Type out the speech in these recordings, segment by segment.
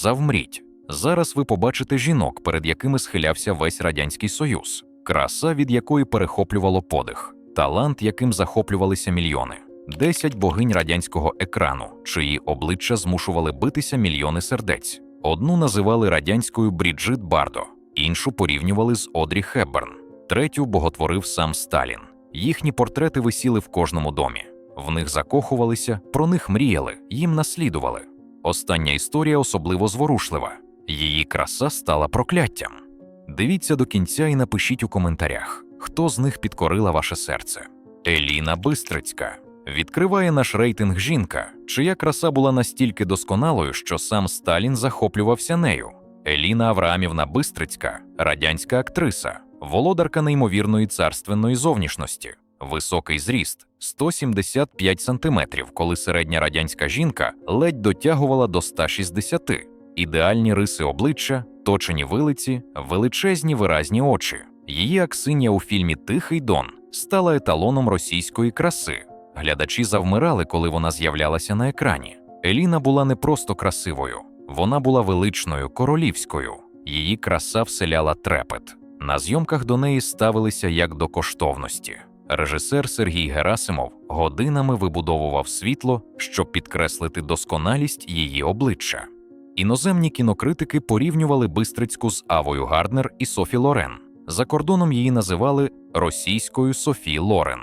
Завмріть. Зараз ви побачите жінок, перед якими схилявся весь радянський союз, краса, від якої перехоплювало подих, талант, яким захоплювалися мільйони, десять богинь радянського екрану, чиї обличчя змушували битися мільйони сердець. Одну називали радянською Бріджит Бардо, іншу порівнювали з Одрі Хепберн, третю боготворив сам Сталін. Їхні портрети висіли в кожному домі. В них закохувалися, про них мріяли, їм наслідували. Остання історія особливо зворушлива. Її краса стала прокляттям. Дивіться до кінця і напишіть у коментарях, хто з них підкорила ваше серце. Еліна Бистрицька відкриває наш рейтинг жінка, чия краса була настільки досконалою, що сам Сталін захоплювався нею. Еліна Авраамівна Бистрицька, радянська актриса, володарка неймовірної царственної зовнішності, високий зріст 175 сантиметрів, коли середня радянська жінка ледь дотягувала до 160, ідеальні риси обличчя, точені вилиці, величезні виразні очі. Її аксинія у фільмі Тихий Дон стала еталоном російської краси. Глядачі завмирали, коли вона з'являлася на екрані. Еліна була не просто красивою, вона була величною, королівською. Її краса вселяла трепет. На зйомках до неї ставилися як до коштовності. Режисер Сергій Герасимов годинами вибудовував світло, щоб підкреслити досконалість її обличчя. Іноземні кінокритики порівнювали Бистрицьку з Авою Гарднер і Софі Лорен. За кордоном її називали російською Софі Лорен.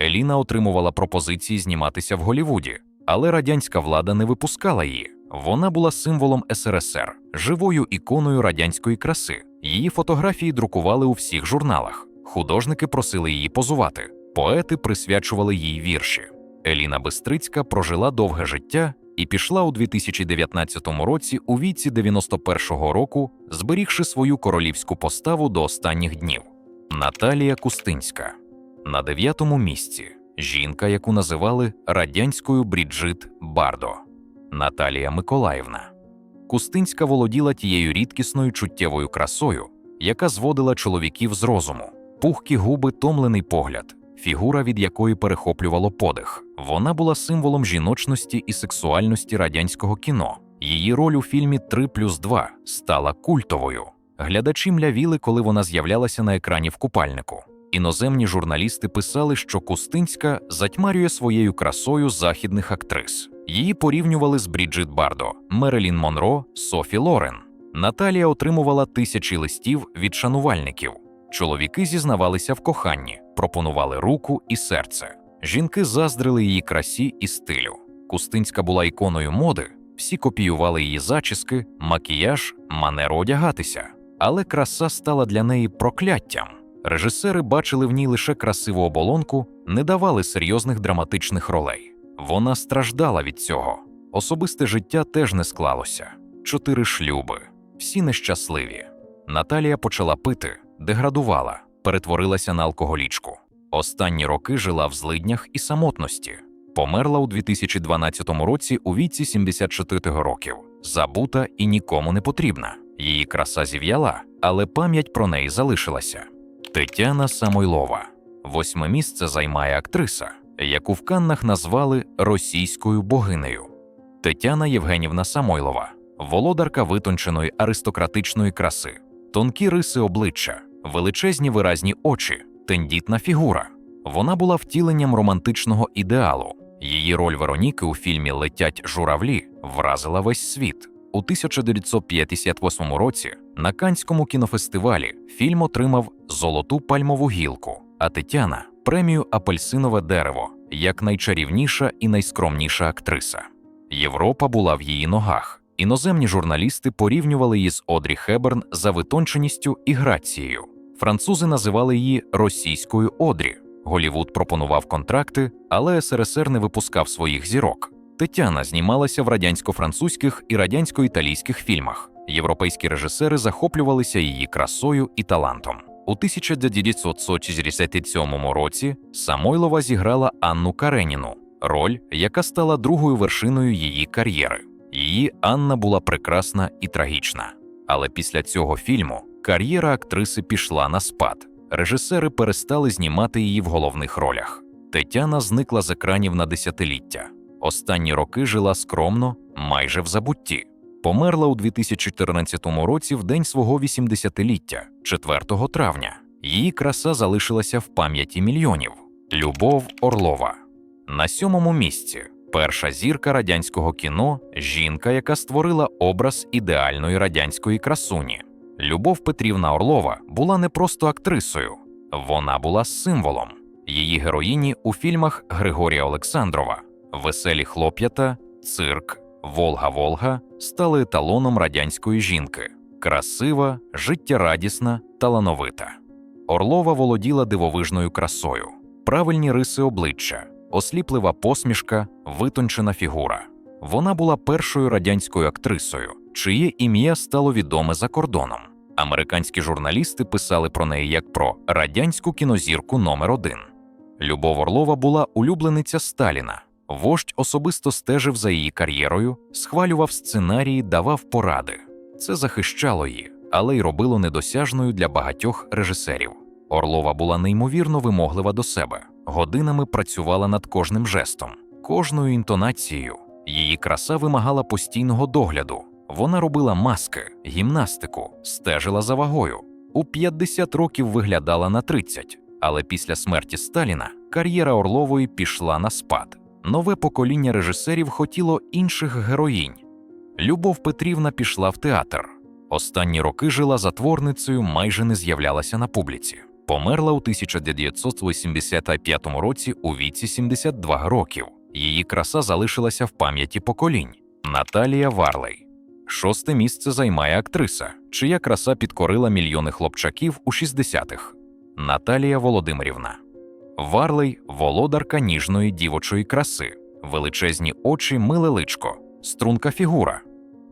Еліна отримувала пропозиції зніматися в Голівуді, але радянська влада не випускала її. Вона була символом СРСР, живою іконою радянської краси. Її фотографії друкували у всіх журналах. Художники просили її позувати, поети присвячували їй вірші. Еліна Бистрицька прожила довге життя і пішла у 2019 році у віці 91-го року, зберігши свою королівську поставу до останніх днів. Наталія Кустинська на дев'ятому місці жінка, яку називали радянською Бріджит Бардо Наталія Миколаївна. Кустинська володіла тією рідкісною чуттєвою красою, яка зводила чоловіків з розуму, пухкі губи, томлений погляд, фігура, від якої перехоплювало подих. Вона була символом жіночності і сексуальності радянського кіно. Її роль у фільмі «3 плюс 2» стала культовою. Глядачі млявіли, коли вона з'являлася на екрані в купальнику. Іноземні журналісти писали, що Кустинська затьмарює своєю красою західних актрис. Її порівнювали з Бріджит Бардо, Мерелін Монро, Софі Лорен. Наталія отримувала тисячі листів від шанувальників. Чоловіки зізнавалися в коханні, пропонували руку і серце. Жінки заздрили її красі і стилю. Кустинська була іконою моди, всі копіювали її зачіски, макіяж, манеру одягатися. Але краса стала для неї прокляттям. Режисери бачили в ній лише красиву оболонку, не давали серйозних драматичних ролей. Вона страждала від цього. Особисте життя теж не склалося. Чотири шлюби, всі нещасливі. Наталія почала пити, деградувала, перетворилася на алкоголічку. Останні роки жила в злиднях і самотності. Померла у 2012 році у віці 74 років, забута і нікому не потрібна. Її краса зів'яла, але пам'ять про неї залишилася. Тетяна Самойлова. Восьме місце займає актриса, яку в Каннах назвали російською богинею. Тетяна Євгенівна Самойлова, володарка витонченої аристократичної краси, тонкі риси обличчя, величезні виразні очі, тендітна фігура. Вона була втіленням романтичного ідеалу. Її роль Вероніки у фільмі Летять журавлі вразила весь світ. У 1958 році на Канському кінофестивалі фільм отримав золоту пальмову гілку, а Тетяна премію Апельсинове дерево як найчарівніша і найскромніша актриса. Європа була в її ногах. Іноземні журналісти порівнювали її з Одрі Хеберн за витонченістю і грацією. Французи називали її російською Одрі. Голівуд пропонував контракти, але СРСР не випускав своїх зірок. Тетяна знімалася в радянсько-французьких і радянсько-італійських фільмах. Європейські режисери захоплювалися її красою і талантом. У 1967 році Самойлова зіграла Анну Кареніну, роль, яка стала другою вершиною її кар'єри. Її Анна була прекрасна і трагічна. Але після цього фільму кар'єра актриси пішла на спад. Режисери перестали знімати її в головних ролях. Тетяна зникла з екранів на десятиліття. Останні роки жила скромно, майже в забутті. померла у 2014 році в день свого 80-ліття, 4 травня. Її краса залишилася в пам'яті мільйонів. Любов Орлова. На сьомому місці перша зірка радянського кіно, жінка, яка створила образ ідеальної радянської красуні. Любов Петрівна Орлова була не просто актрисою, вона була символом. Її героїні у фільмах Григорія Олександрова, Веселі хлоп'ята, Цирк, Волга Волга стали еталоном радянської жінки красива, життєрадісна, талановита. Орлова володіла дивовижною красою, правильні риси обличчя, осліплива посмішка, витончена фігура. Вона була першою радянською актрисою, чиє ім'я стало відоме за кордоном. Американські журналісти писали про неї як про радянську кінозірку номер один. Любов Орлова була улюблениця Сталіна. Вождь особисто стежив за її кар'єрою, схвалював сценарії, давав поради. Це захищало її, але й робило недосяжною для багатьох режисерів. Орлова була неймовірно вимоглива до себе, годинами працювала над кожним жестом, кожною інтонацією. Її краса вимагала постійного догляду. Вона робила маски, гімнастику, стежила за вагою. У 50 років виглядала на 30, але після смерті Сталіна кар'єра Орлової пішла на спад. Нове покоління режисерів хотіло інших героїнь. Любов Петрівна пішла в театр. Останні роки жила затворницею, майже не з'являлася на публіці. Померла у 1985 році у віці 72 років. Її краса залишилася в пам'яті поколінь. Наталія Варлей. Шосте місце займає актриса, чия краса підкорила мільйони хлопчаків у 60-х. Наталія Володимирівна. Варлей володарка ніжної дівочої краси, величезні очі, миле личко, струнка фігура.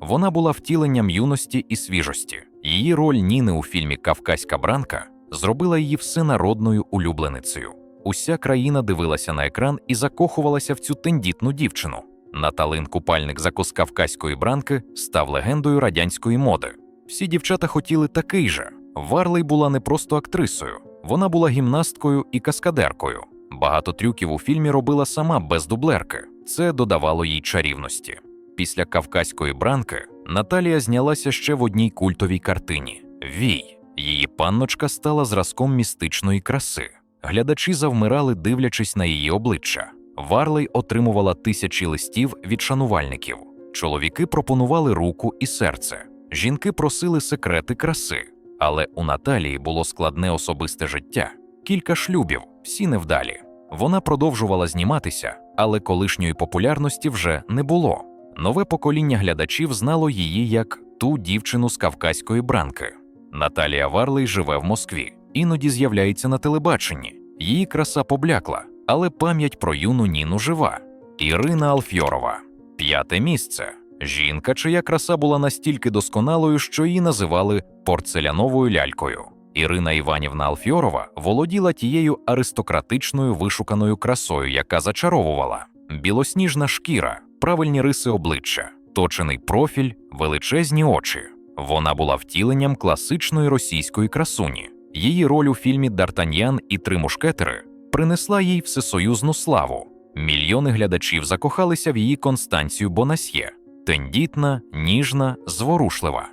Вона була втіленням юності і свіжості. Її роль Ніни у фільмі Кавказька бранка зробила її всенародною улюбленицею. Уся країна дивилася на екран і закохувалася в цю тендітну дівчину. Наталин купальник закус кавказької бранки став легендою радянської моди. Всі дівчата хотіли такий же. Варлей була не просто актрисою, вона була гімнасткою і каскадеркою. Багато трюків у фільмі робила сама без дублерки. Це додавало їй чарівності. Після кавказької бранки Наталія знялася ще в одній культовій картині Вій. Її панночка стала зразком містичної краси. Глядачі завмирали, дивлячись на її обличчя. Варлей отримувала тисячі листів від шанувальників. Чоловіки пропонували руку і серце. Жінки просили секрети краси. Але у Наталії було складне особисте життя, кілька шлюбів, всі невдалі. Вона продовжувала зніматися, але колишньої популярності вже не було. Нове покоління глядачів знало її як ту дівчину з кавказької бранки. Наталія Варлей живе в Москві, іноді з'являється на телебаченні. Її краса поблякла, але пам'ять про юну Ніну жива. Ірина Алфьорова. П'яте місце. Жінка, чия краса була настільки досконалою, що її називали порцеляновою лялькою. Ірина Іванівна Алфьорова володіла тією аристократичною вишуканою красою, яка зачаровувала білосніжна шкіра, правильні риси обличчя, точений профіль, величезні очі. Вона була втіленням класичної російської красуні. Її роль у фільмі Дартаньян і Три мушкетери принесла їй всесоюзну славу. Мільйони глядачів закохалися в її Констанцію Бонасьє тендітна, ніжна, зворушлива.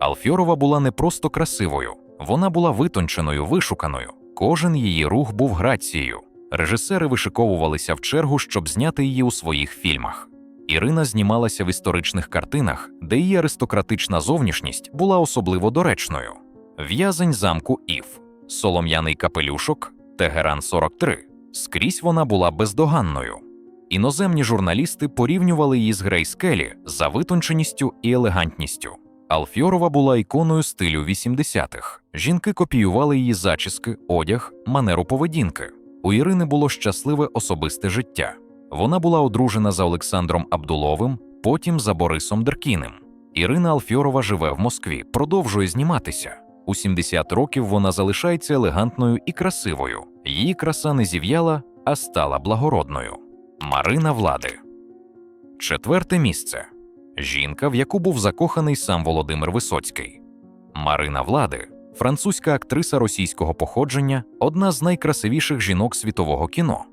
Алфьорова була не просто красивою, вона була витонченою, вишуканою. Кожен її рух був грацією. Режисери вишиковувалися в чергу, щоб зняти її у своїх фільмах. Ірина знімалася в історичних картинах, де її аристократична зовнішність була особливо доречною. В'язень замку Ів, Солом'яний капелюшок, Тегеран 43. Скрізь вона була бездоганною. Іноземні журналісти порівнювали її з Грейс Келлі за витонченістю і елегантністю. Алфьорова була іконою стилю 80-х. Жінки копіювали її зачіски, одяг, манеру поведінки. У Ірини було щасливе особисте життя. Вона була одружена за Олександром Абдуловим, потім за Борисом Деркіним. Ірина Алфьорова живе в Москві, продовжує зніматися. У 70 років вона залишається елегантною і красивою. Її краса не зів'яла, а стала благородною. Марина Влади. Четверте місце. Жінка, в яку був закоханий сам Володимир Висоцький. Марина Влади, французька актриса російського походження, одна з найкрасивіших жінок світового кіно.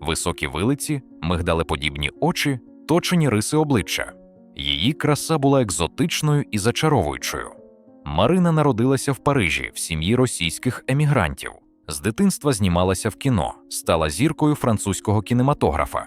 Високі вилиці, мигдалеподібні очі, точені риси обличчя. Її краса була екзотичною і зачаровуючою. Марина народилася в Парижі в сім'ї російських емігрантів. З дитинства знімалася в кіно, стала зіркою французького кінематографа.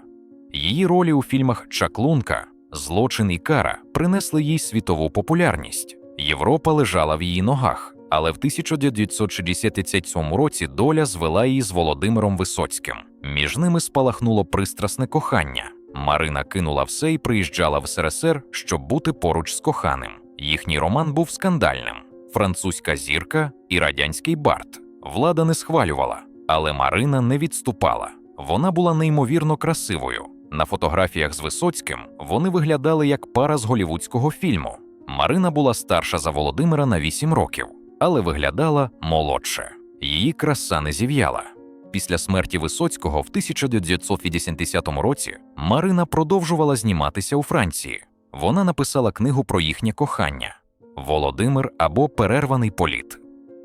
Її ролі у фільмах Чаклунка, Злочин і кара принесли їй світову популярність. Європа лежала в її ногах, але в 1967 році доля звела її з Володимиром Висоцьким. Між ними спалахнуло пристрасне кохання. Марина кинула все і приїжджала в СРСР, щоб бути поруч з коханим. Їхній роман був скандальним: французька зірка і радянський бард. Влада не схвалювала, але Марина не відступала. Вона була неймовірно красивою. На фотографіях з Висоцьким вони виглядали як пара з голівудського фільму. Марина була старша за Володимира на 8 років, але виглядала молодше. Її краса не зів'яла. Після смерті Висоцького в 1980 році Марина продовжувала зніматися у Франції. Вона написала книгу про їхнє кохання Володимир або Перерваний політ.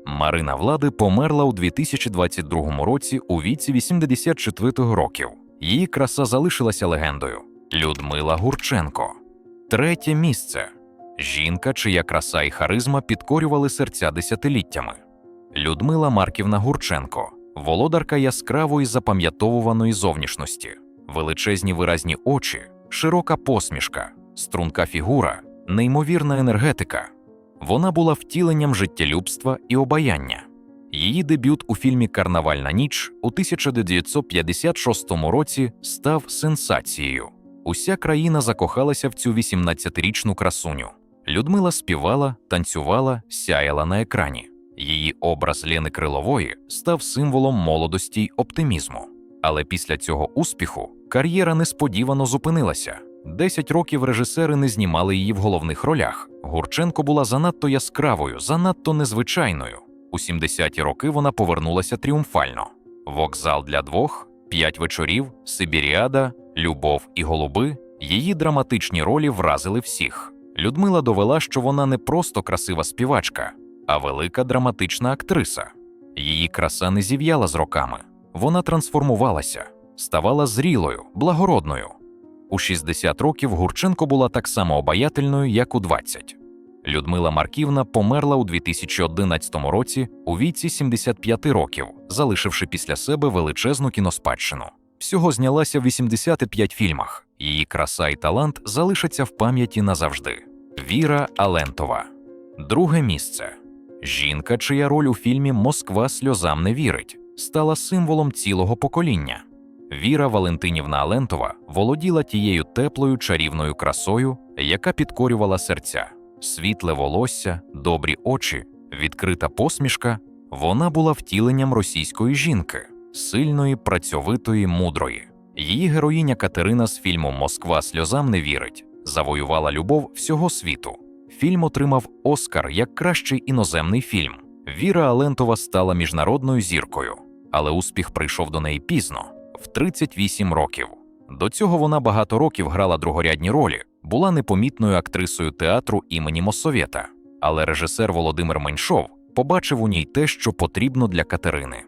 Марина Влади померла у 2022 році у віці 84 років. Її краса залишилася легендою. Людмила Гурченко. Третє місце. Жінка, чия краса і харизма підкорювали серця десятиліттями. Людмила Марківна Гурченко, володарка яскравої запам'ятовуваної зовнішності, величезні виразні очі, широка посмішка, струнка фігура, неймовірна енергетика. Вона була втіленням життєлюбства і обаяння. Її дебют у фільмі Карнавальна ніч у 1956 році став сенсацією. Уся країна закохалася в цю 18-річну красуню. Людмила співала, танцювала, сяяла на екрані. Її образ Лени Крилової став символом молодості й оптимізму. Але після цього успіху кар'єра несподівано зупинилася. Десять років режисери не знімали її в головних ролях. Гурченко була занадто яскравою, занадто незвичайною. У 70-ті роки вона повернулася тріумфально. Вокзал для двох, п'ять вечорів, Сибіріада, Любов і голуби. Її драматичні ролі вразили всіх. Людмила довела, що вона не просто красива співачка, а велика драматична актриса. Її краса не зів'яла з роками. Вона трансформувалася, ставала зрілою, благородною. У 60 років Гурченко була так само обаятельною, як у 20. Людмила Марківна померла у 2011 році у віці 75 років, залишивши після себе величезну кіноспадщину. Всього знялася в 85 фільмах. Її краса і талант залишаться в пам'яті назавжди. Віра Алентова. Друге місце. Жінка, чия роль у фільмі Москва сльозам не вірить, стала символом цілого покоління. Віра Валентинівна Алентова володіла тією теплою чарівною красою, яка підкорювала серця, світле волосся, добрі очі, відкрита посмішка. Вона була втіленням російської жінки, сильної, працьовитої, мудрої. Її героїня Катерина з фільму Москва сльозам не вірить завоювала любов всього світу. Фільм отримав Оскар як кращий іноземний фільм. Віра Алентова стала міжнародною зіркою, але успіх прийшов до неї пізно, в 38 років. До цього вона багато років грала другорядні ролі, була непомітною актрисою театру імені Моссовєта. Але режисер Володимир Меньшов побачив у ній те, що потрібно для Катерини.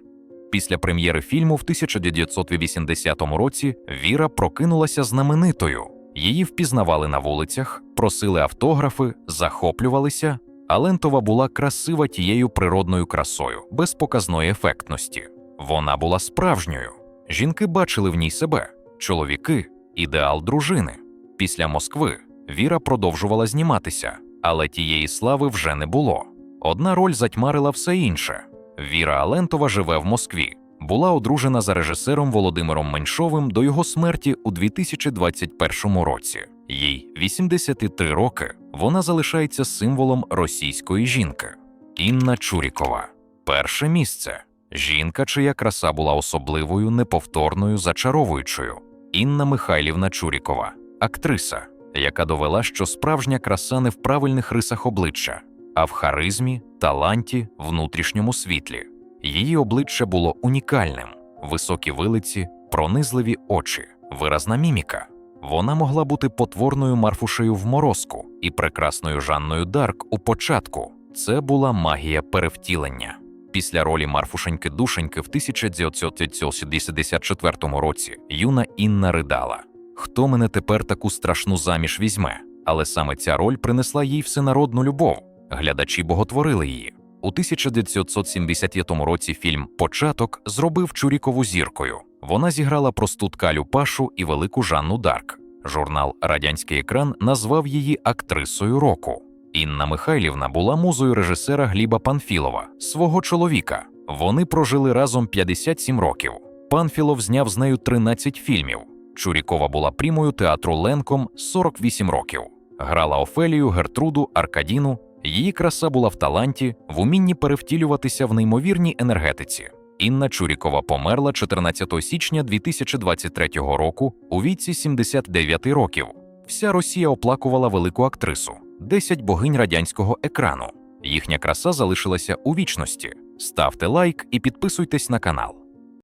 Після прем'єри фільму в 1980 році Віра прокинулася знаменитою. Її впізнавали на вулицях, просили автографи, захоплювалися. А Лентова була красива тією природною красою, без показної ефектності. Вона була справжньою. Жінки бачили в ній себе, чоловіки, ідеал дружини. Після Москви Віра продовжувала зніматися, але тієї слави вже не було. Одна роль затьмарила все інше. Віра Алентова живе в Москві, була одружена за режисером Володимиром Меньшовим до його смерті у 2021 році. Їй 83 роки. Вона залишається символом російської жінки. Інна Чурікова. Перше місце. Жінка, чия краса була особливою, неповторною, зачаровуючою. Інна Михайлівна Чурікова, актриса, яка довела, що справжня краса не в правильних рисах обличчя, а в харизмі, таланті, внутрішньому світлі. Її обличчя було унікальним: високі вилиці, пронизливі очі, виразна міміка. Вона могла бути потворною Марфушею в морозку і прекрасною Жанною Дарк у початку. Це була магія перевтілення. Після ролі Марфушеньки Душеньки в 1964 році юна Інна ридала: Хто мене тепер таку страшну заміж візьме? але саме ця роль принесла їй всенародну любов. Глядачі боготворили її. У 1975 році фільм Початок зробив Чурікову зіркою. Вона зіграла просту ткалю Пашу і велику Жанну Дарк. Журнал Радянський екран назвав її актрисою року. Інна Михайлівна була музою режисера Гліба Панфілова, свого чоловіка. Вони прожили разом 57 років. Панфілов зняв з нею 13 фільмів. Чурікова була прімою театру Ленком 48 років. Грала Офелію, Гертруду, Аркадіну. Її краса була в таланті, в умінні перевтілюватися в неймовірній енергетиці. Інна Чурікова померла 14 січня 2023 року у віці 79 років. Вся Росія оплакувала велику актрису, 10 богинь радянського екрану. Їхня краса залишилася у вічності. Ставте лайк і підписуйтесь на канал.